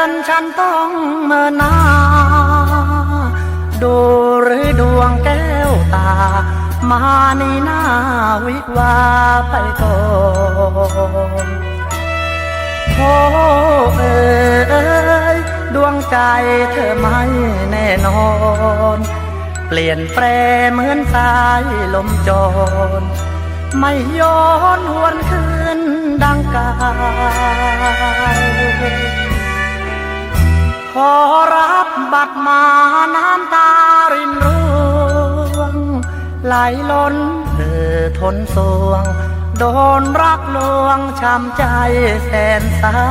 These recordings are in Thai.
องเห็นฉันต้องเมินหน้า ดูหรือดวงแก้วตา มาในหน้าวิวาไปก่อนโอ้เอ๋ยดวงใจเธอไม่แน่นอน เปลี่ยนแปรเหมือนสายลมจรไม่ย้อนหวนคืนดังกาย พอรับบัตรมาน้ำตารินร่วง ไหลล้นเธอทนสวง โดนรักลวงช้ำใจแสนเศร้า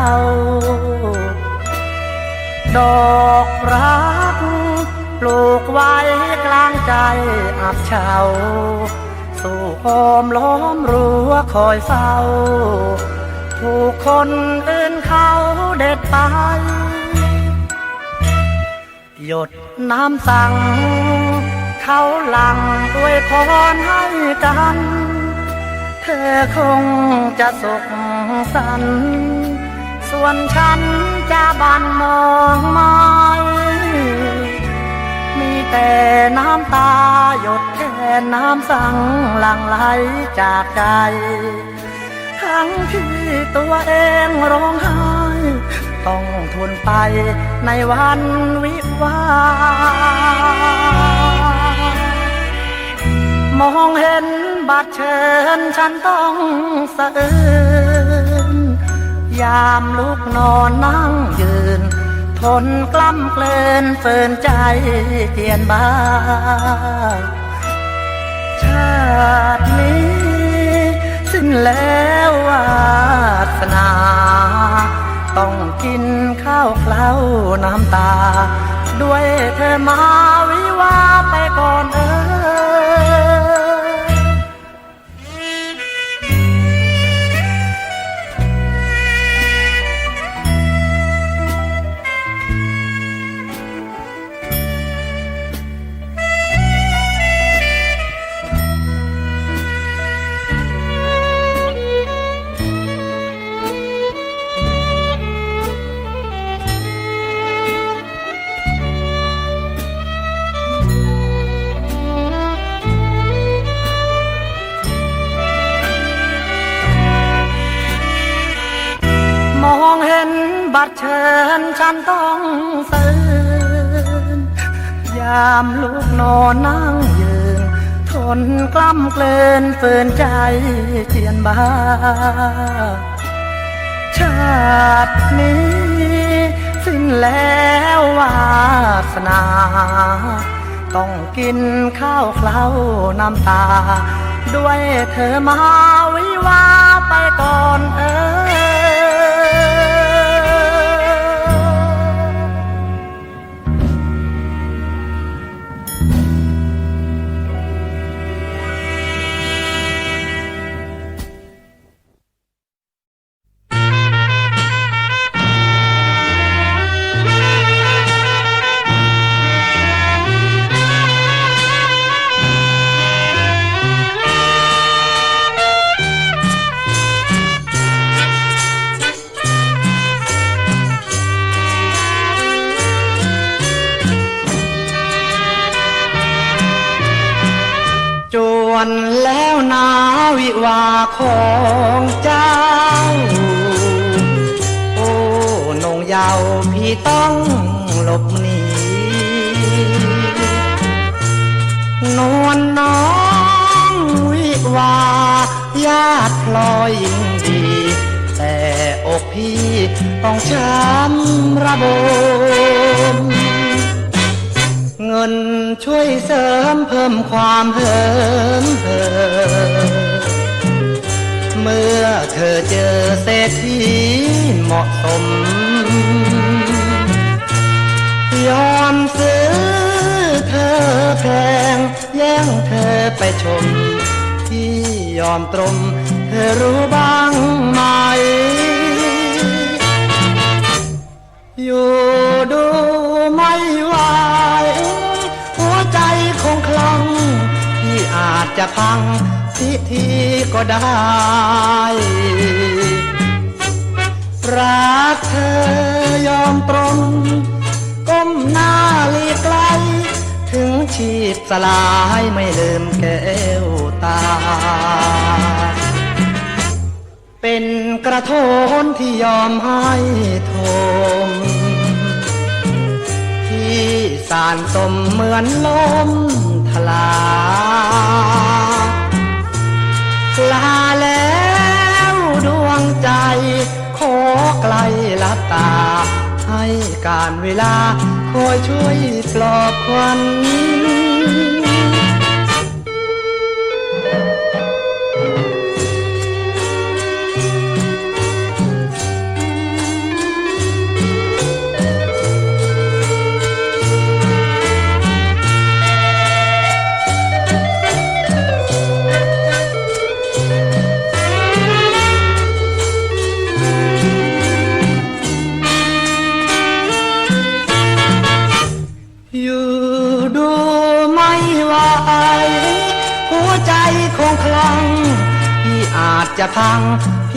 ดอกรักปลูกไว้กลางใจอับเฉาสู่โอมล้อมรั้วคอยเฝ้า ถูกคนอื่นเขาเด็ดไป หยดน้ำสั่ง เขาหลังอวยพรให้กัน เธอคงจะสุขสัน ส่วนฉันจะบันมองไม่มีแต่น้ำตาหยดแค่น้ำสั่งหลั่งไหลจากใจ ทั้งที่ตัวเองร้องไห้ ต้องทนไปในวันวิวามองเห็นบัตรเชิญฉันต้องสะอื้นยามลุกนอนนั่งยืน ทนกล้ำเกลืนฝืนใจเจียนบ้าชาตินี้สิ้นแล้ววาสนา ต้อง กินข้าวเคล้าน้ำตา ด้วยเธอมาวิวาไปก่อนเออ บัตรเชิญฉันต้องตื่น ยามลูกนอนนั่งยืน ทนกล้ำเกลืนฝืนใจเจียนบ้า ชาตินี้ สิ้นแล้ววาสนา ต้องกินข้าวเคล้าน้ำตา ด้วยเธอมาวิวาไปก่อนเออ ยิ่งดี แต่อกพี่ต้องช้ำระบมเงินช่วยเสริมเพิ่มความเหิมเหิมเมื่อเธอเจอเศรษฐีเหมาะสม ยอมซื้อเธอแพงแย่งเธอไปชม ที่ยอมตรม เธอรู้บ้างไหม อยู่ดูไม่ไหวหัวใจคงคลั่งที่อาจจะพังพิธีก็ได้ รักเธอยอมตรงก้มหน้าลีไกล ถึงชีพสลายไม่ลืมแก้วตา เป็นกระโทนที่ยอมให้ทม ที่สารสมเหมือนลมทลาลาแล้วดวงใจ ขอไกลลับตา ให้การเวลาคอยช่วยปลอบควัน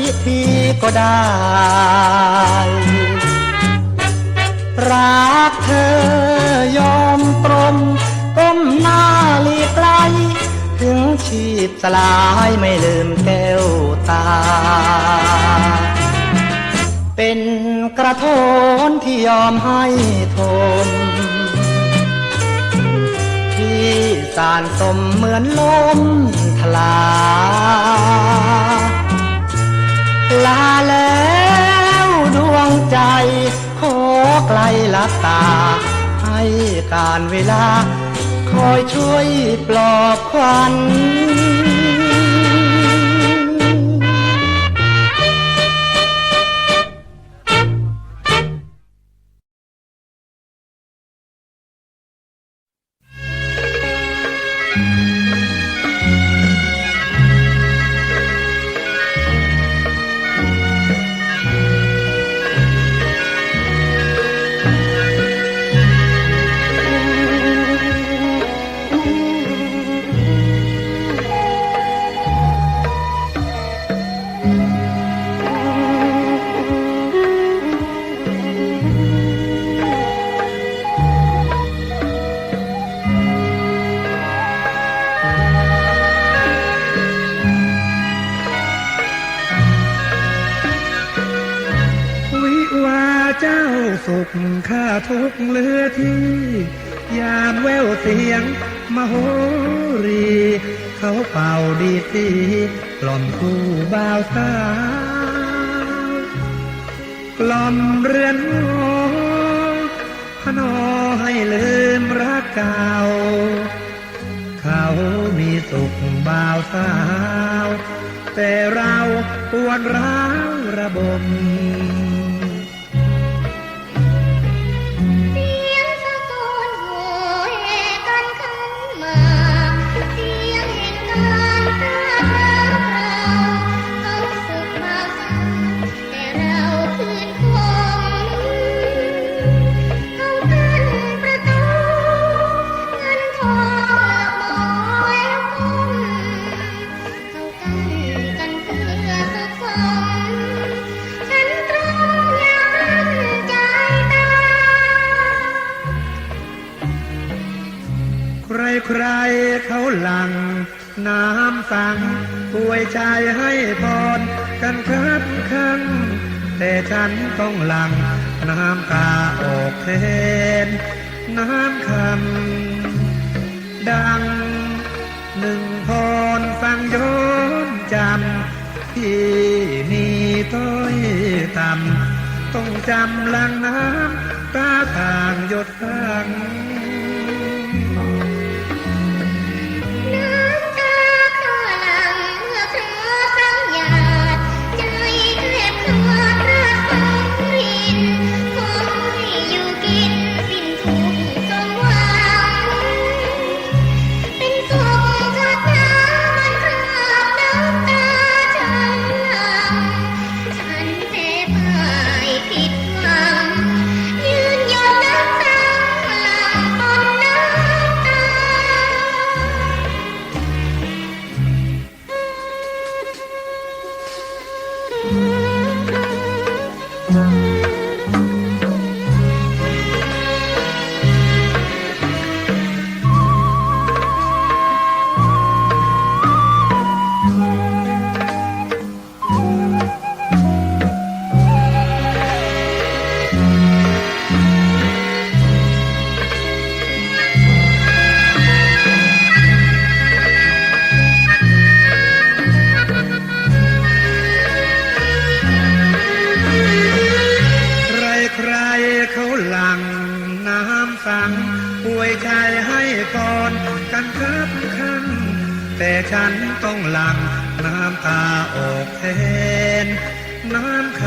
ิธีก็ได้ รักเธอยอมปรมก้มหน้าลีไกล ถึงชีพสลายไม่ลืมแก้วตา เป็นกระโทนที่ยอมให้ทนที่สารสมเหมือนลมทลาย ลาแล้วดวงใจ ขอไกลลับตา ให้การเวลา คอยช่วยปลอบควัน กเก่า เขามีสุขบ่าวสาว แต่เราปวดร้าวระบม เขาหลัง น้ำสั่งป่วยใจให้พรกันครับครั้งแต่ฉันต้องหลัง น้ำกาออกแทน น้ำคำดัง หนึ่งพรฟังย้อนจำที่มีต้อยต่ำต้องจำลังน้ำตาต่างหยดฟัง ฉันต้องหลังน้ำตาออกแทนน้ำค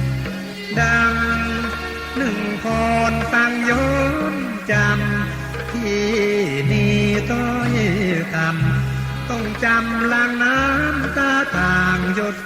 ำดังหนึ่งพรตั้งย้อนจำที่นี่ต้อยต่ำต้องจำลางน้ำตาต่างหยด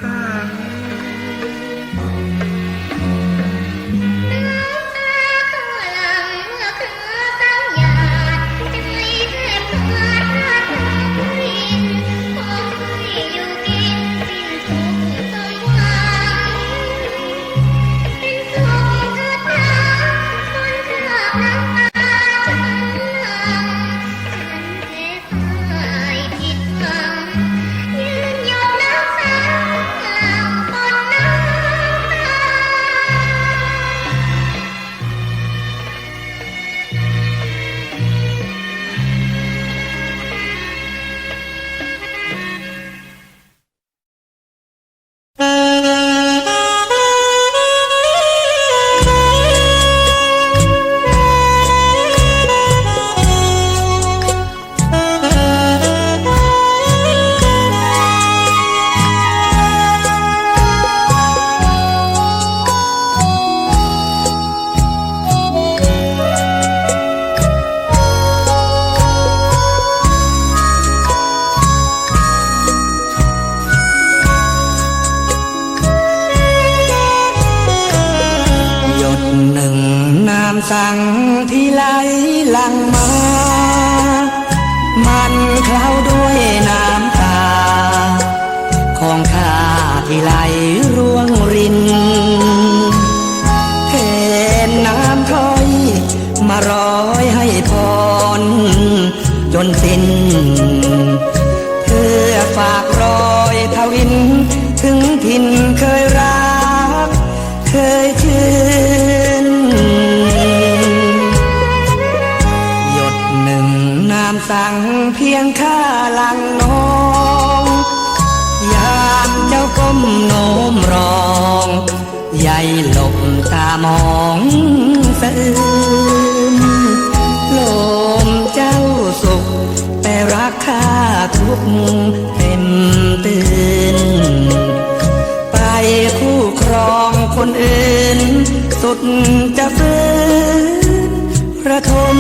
เพียงข้าหลังน้องยามเจ้าก้มโน้มรองใหญ่หลบตามองสะอื้นลมเจ้าสุข แต่รักข้าทุกเต็มตื่น ไปคู่ครองคนอื่น สุดจะฟื้นระทม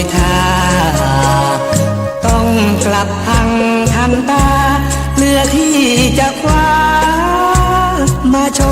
ยท่าต้องกลับพังทันตา เลือที่จะคว้ามาชม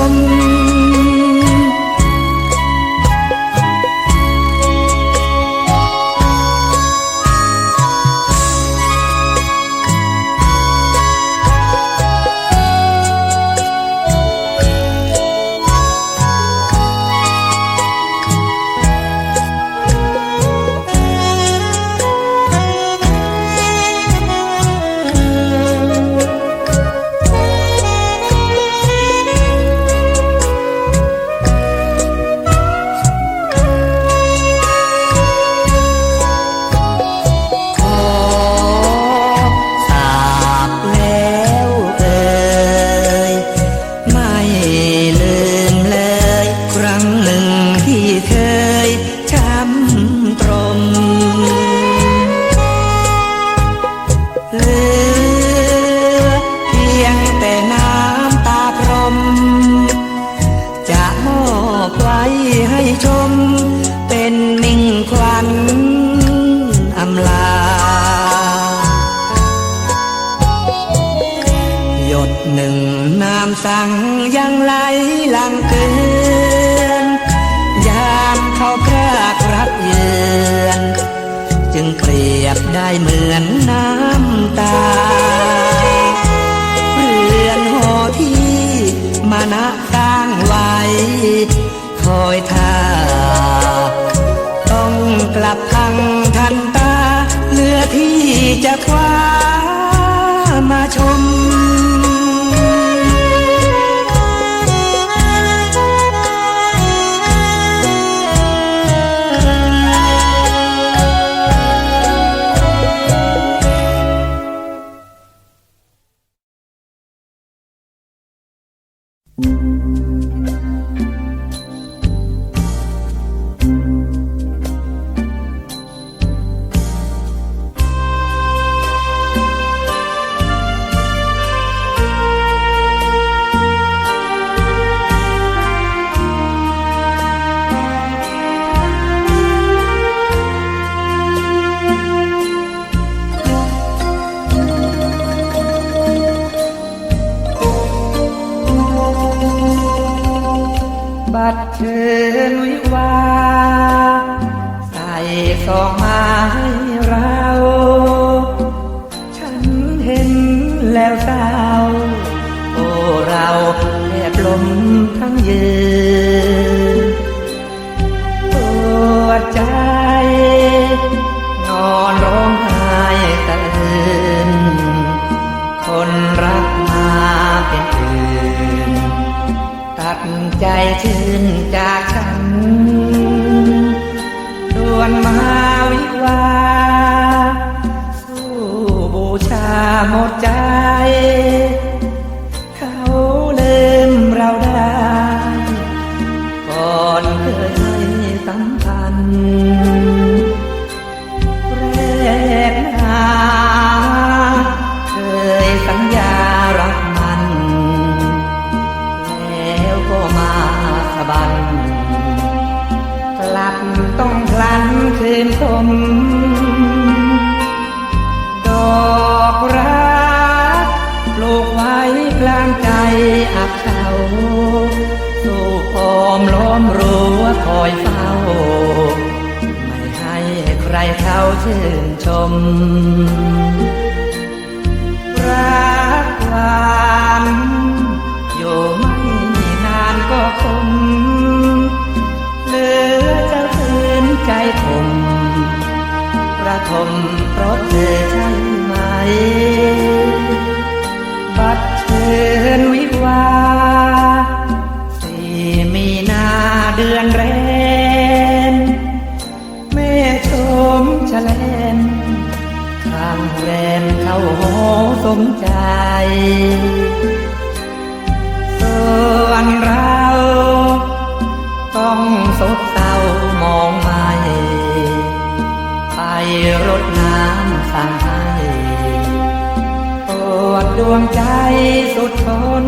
จะคว้ามาช องมาให้เรา ฉันเห็นแล้วเศร้าโอ้เราแอบลมทั้งยืนปวดใจ นอนร้องไห้ตื่นคนรักมาเป็นอื่นตัดใจชื่นจาก เขาชื่นชม รักหวานอยู่ไม่นานก็คงเหลือเจะคืนใจคมประทมเพราะเธอใช่ไหม บัดเชิญวิวาสี่มีนาเดือนแรม แรมเข้าหอสมใจ ส่วนเรา ต้องสบเศร้ามองไม่ไปรดน้ำสั่งให้ปวดดวงใจสุดทน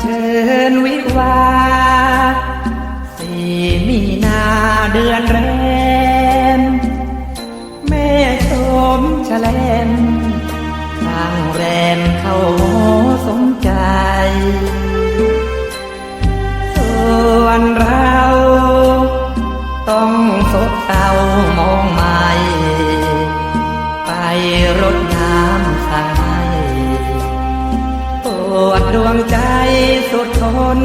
เชิญวิวาสี่มีนาเดือนแรมแม่ชมแฉลมข้างแรมเข้าหอสมใจ ส่วนเรา วดดวงใจสุดทน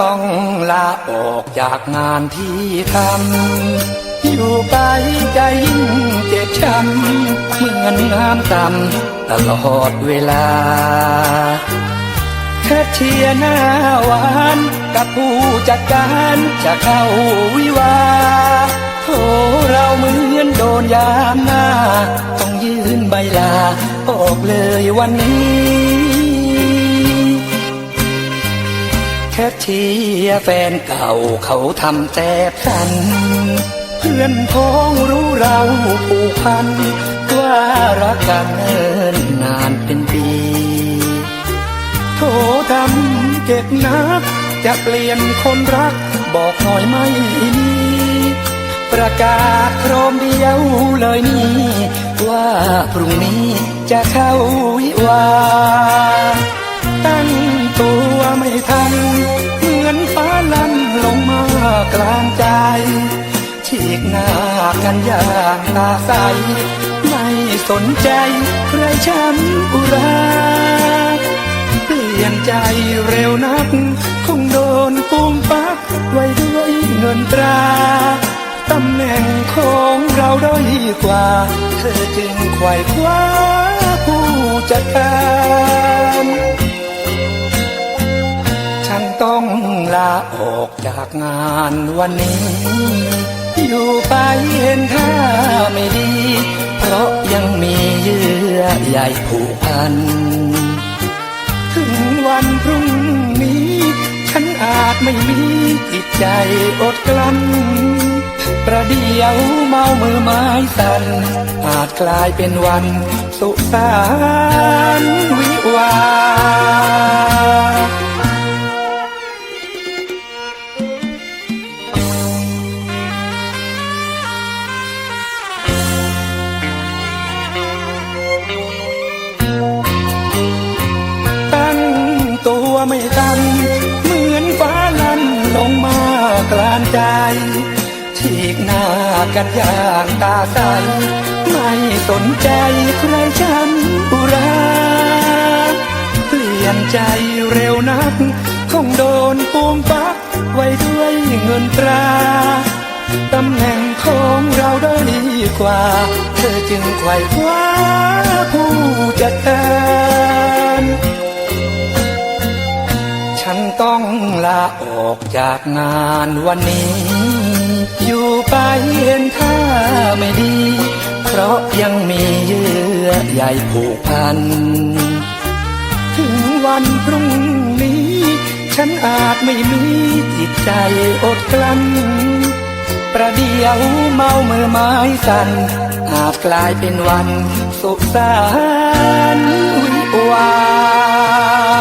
ต้องลาออกจากงานที่ทำอยู่ไปใจยิ่งเจ็บช้ำเหมือนน้ำต่ำตลอดเวลาแค่เชียร์หน้าหวานกับผู้จัดการจะเข้าวิวาโธเราเหมือนโดนยามหน้า ต้องยืนใบลาออกเลยวันนี้ แค่เชียแฟนเก่าเขาทำแต่พัน เพื่อนพ้องรู้เราผูกพันว่ารักกันเนินนานเป็นปีโททำเจ็บนัก จะเปลี่ยนคนรัก บอกหน่อยไม่มีประกาศโครมเดียวเลยนี่ ว่าพรุ่งนี้จะเข้าวิวา ไม่ทัน เหมือนฟ้าลั่นลงมากลางใจ ฉีกหน้ากันอย่างตาใส ไม่สนใจใครช้ำอุราเปลี่ยนใจเร็วนัก คงโดนปุมปักไว้ด้วยเงินตราตำแหน่งของเราด้อยกว่า เธอจึงไขว่คว้าผู้จัดการฉัน ต้องลาออกจากงานวันนี้ อยู่ไปเห็นท่าไม่ดี เพราะยังมีเยื่อใยผูกพัน ถึงวันพรุ่งนี้ ฉันอาจไม่มีจิตใจอดกลั้น ประเดี๋ยวเมามือไม้สั่นอาจกลายเป็นวันสุสาน กันอย่างตาใสไม่สนใจใครฉันบุราเปลี่ยนใจเร็วนัก คงโดนปูมปักไว้ด้วยเงินตราตำแหน่งของเราได้กว่า เธอจึงไขว่คว้าผู้จัดการฉันต้องลาออกจากงานวันนี้ ไปเห็นท่าไม่ดี เพราะยังมีเยื่อใยผูกพัน ถึงวันพรุ่งนี้ ฉันอาจไม่มีจิตใจอดกลั้น ประเดี๋ยวเมาเมือไม้สั่นอาจกลายเป็นวันสุขสานวิวาห์